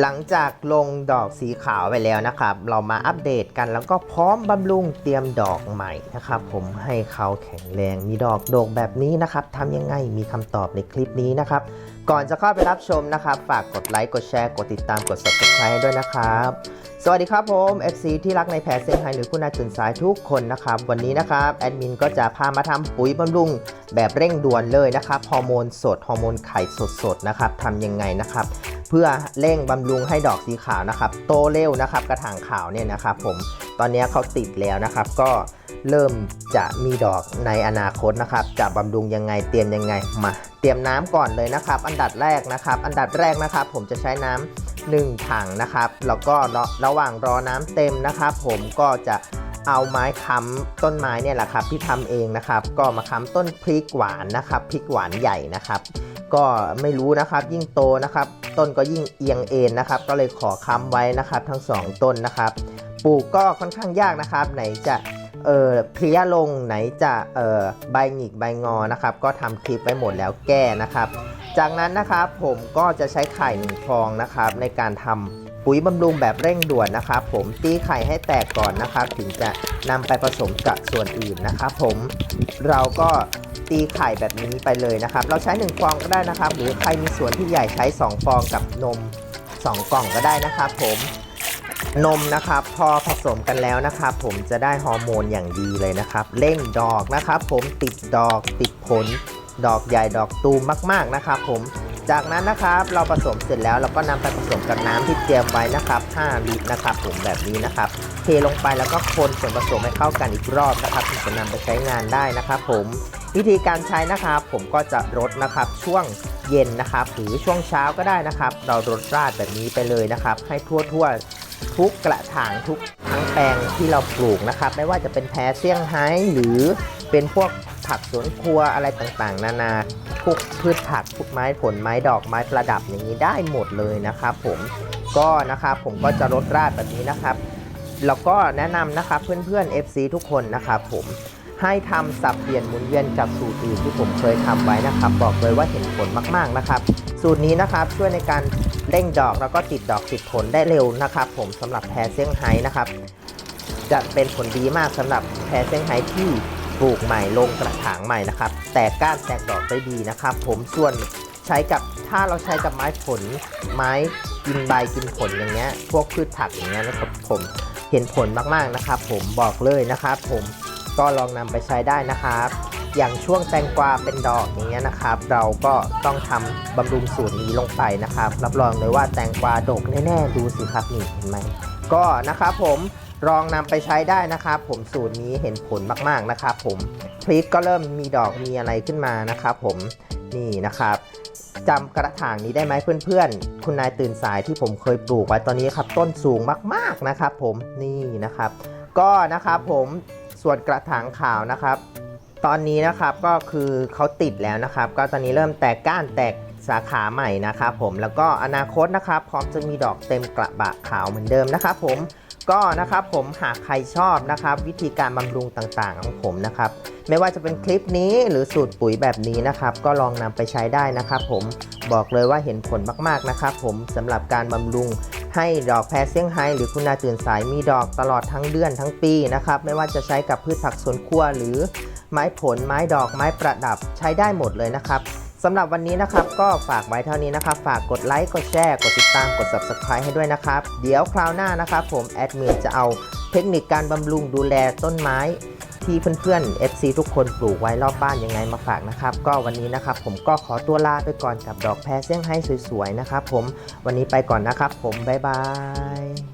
หลังจากลงดอกสีขาวไปแล้วนะครับ เรามาอัปเดตกันแล้วก็พร้อมบำรุงเตรียมดอกใหม่นะครับ ผมให้เขาแข็งแรงมีดอกโด่งแบบนี้นะครับทำยังไงมีคำตอบในคลิปนี้นะครับ ก่อนจะเข้าไปรับชมนะครับ ฝากกดไลค์กดแชร์กดติดตามกด subscribe ด้วยนะครับ สวัสดีครับผม FC ที่รักในแพรเซี่ยงไฮ้หรือคุณนายตื่นสายทุกคนนะครับ วันนี้นะครับแอดมินก็จะพามาทำปุ๋ยบำรุงแบบเร่งด่วนเลยนะครับฮอร์โมนสดฮอร์โมนไข่สดๆนะครับทำยังไงนะครับ เพื่อเร่งบำรุงให้ดอกสีขาวนะครับ โตเร็วนะครับกระถางขาวเนี่ยนะครับ ผมตอนนี้เขาติดแล้วนะครับ ก็เริ่มจะมีดอกในอนาคตนะครับ จะบำรุงยังไงเตรียมยังไงมาเตรียมน้ำก่อนเลยนะครับ อันดับแรกนะครับ อันดับแรกนะครับ ผมจะใช้น้ำหนึ่งถังนะครับ แล้วก็ระระหว่างรอน้ำเต็มนะครับ ผมก็จะเอาไม้ค้ำต้นไม้เนี่ยแหละครับที่ทำเองนะครับ ก็มาค้ำต้นพริกหวานนะครับพริกหวานใหญ่นะครับ ก็ไม่รู้นะครับ ยิ่งโตนะครับ ต้นก็ยิ่งเอียงเอ็นนะครับ ก็เลยขอค้ำไว้นะครับ ทั้งสองต้นนะครับ ปลูกก็ค่อนข้างยากนะครับ ไหนจะเอ่อเพลียลงไหนจะเอ่อใบหงิกใบงอนะครับ ก็ทำคลิปไว้หมดแล้วแก้นะครับ จากนั้นนะครับผมก็จะใช้ไข่หนึ่งฟองนะครับ ในการทำปุ๋ยบำรุงแบบเร่งด่วนนะครับ ผมตีไข่ให้แตกก่อนนะครับ ถึงจะนำไปผสมกับส่วนอื่นนะครับ ผมเราก็ ตีไข่แบบนี้ไปเลยนะครับ เราใช้ 1 ฟองก็ได้นะครับ หรือใครมีส่วนที่ใหญ่ใช้ 2 ฟองกับนม 2 กล่องก็ได้นะครับ ผมนมนะครับพอผสมกันแล้วนะครับผมจะได้ฮอร์โมนอย่างดีเลยนะครับเร่งดอกนะครับ ผมติดดอกติดผล ดอกใหญ่ดอกตูมมากๆนะครับ ผมจากนั้นนะครับเราผสมเสร็จแล้วเราก็นำไปผสมกับน้ำที่เตรียมไว้นะครับ 5 ลิตรนะครับ ผมแบบนี้นะครับ เทลงไปแล้วก็คนส่วนผสมให้เข้ากันอีกรอบนะครับถึงจะนำไปใช้งานได้นะครับ ผม วิธีการใช้นะครับผมก็จะรดนะครับช่วงเย็นนะครับหรือช่วงเช้าก็ได้นะครับ เรารดราดแบบนี้ไปเลยนะครับ ให้ทั่วๆทุกกระถางทุกทั้งแปลงที่เราปลูกนะครับ ไม่ว่าจะเป็นแพรเซี่ยงไฮ้หรือเป็นพวกผักสวนครัวอะไรต่างๆ นานาพวกพืชผักพวกไม้ผลไม้ดอกไม้ประดับอย่างนี้ได้หมดเลยนะครับผมก็นะครับผมก็จะรดราดแบบนี้นะครับ แล้วก็แนะนำนะครับเพื่อนๆ FC ทุกคนนะครับผม ให้ทำสับเปลี่ยนหมุนเวียนจากสูตรอื่นที่ผมเคยทำไว้นะครับ บอกเลยว่าเห็นผลมากๆนะครับ สูตรนี้นะครับช่วยในการเร่งดอกแล้วก็ติดดอกติดผลได้เร็วนะครับ ผมสำหรับแพรเซี่ยงไฮ้นะครับ จะเป็นผลดีมากสำหรับแพรเซี่ยงไฮ้ที่ปลูกใหม่ลงกระถางใหม่นะครับ แตกก้านแตกดอกได้ดีนะครับ ผมส่วนใช้กับถ้าเราใช้กับไม้ผล ไม้กินใบกินผลอย่างเงี้ย พวกพืชผักอย่างเงี้ยนะครับผมเห็นผลมากๆนะครับ ผมบอกเลยนะครับ ผม ก็ลองนำไปใช้ได้นะครับ อย่างช่วงแตงกวาเป็นดอกอย่างเงี้ยนะครับ เราก็ต้องทำบำรุงสูตรนี้ลงไปนะครับ รับรองเลยว่าแตงกวาดกแน่ๆดูสิครับนี่เห็นไหมก็นะครับผมลองนำไปใช้ได้นะครับ ผมสูตรนี้เห็นผลมากๆนะครับ ผมพริกก็เริ่มมีดอกมีอะไรขึ้นมานะครับ ผมนี่นะครับจำกระถางนี้ได้ไหมเพื่อนๆ คุณนายตื่นสายที่ผมเคยปลูกไว้ตอนนี้ครับต้นสูงมากๆนะครับ ผมนี่นะครับ ก็นะครับผม ส่วนกระถางขาวนะครับ ตอนนี้นะครับก็คือเขาติดแล้วนะครับ ก็ตอนนี้เริ่มแตกก้านแตกสาขาใหม่นะครับผมแล้วก็อนาคตนะครับ พร้อมจะมีดอกเต็มกระบะขาวเหมือนเดิมนะครับ ผมก็นะครับผมหากใครชอบนะครับ วิธีการบำรุงต่างๆของผมนะครับ ไม่ว่าจะเป็นคลิปนี้หรือสูตรปุ๋ยแบบนี้นะครับ ก็ลองนำไปใช้ได้นะครับ ผมบอกเลยว่าเห็นผลมากๆนะครับ ผมสำหรับการบำรุง ให้ดอกแพรเซี่ยงไฮ้หรือคุณนาตื่นสายมีดอกตลอดทั้งเดือนทั้งปีนะครับ ไม่ว่าจะใช้กับพืชผักสวนครัว หรือไม้ผลไม้ดอกไม้ประดับใช้ได้หมดเลยนะครับสำหรับวันนี้นะครับก็ฝากไว้เท่านี้นะครับ ฝากกดไลค์กดแชร์กดติดตามกด subscribe ให้ด้วยนะครับ เดี๋ยวคราวหน้านะครับผมแอดมินจะเอาเทคนิคการบำรุงดูแลต้นไม้ ที่เพื่อนๆ FC ทุกคนปลูกไว้รอบบ้านยังไงมาฝากนะครับ ก็วันนี้นะครับผมก็ขอตัวลาไปก่อนกับดอกแพรเซี่ยงไฮ้สวยๆนะครับผมวันนี้ไปก่อนนะครับผมบ๊ายบาย